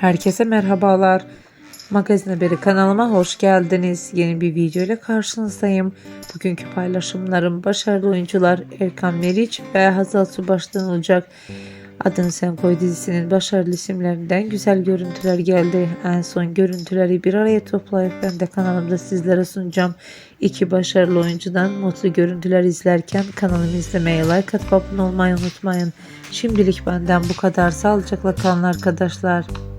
Herkese merhabalar. Magazin Haberi kanalıma hoş geldiniz. Yeni bir video ile karşınızdayım. Bugünkü paylaşımlarım başarılı oyuncular Erkan Meriç ve Hazal Subaş'tan olacak. Adını Sen Koy dizisinin başarılı isimlerinden güzel görüntüler geldi. En son görüntüleri bir araya toplayıp ben de kanalımda sizlere sunacağım. İki başarılı oyuncudan mutlu görüntüler izlerken kanalımı izlemeye like atıp abone olmayı unutmayın. Şimdilik benden bu kadar. Sağlıcakla kalın arkadaşlar.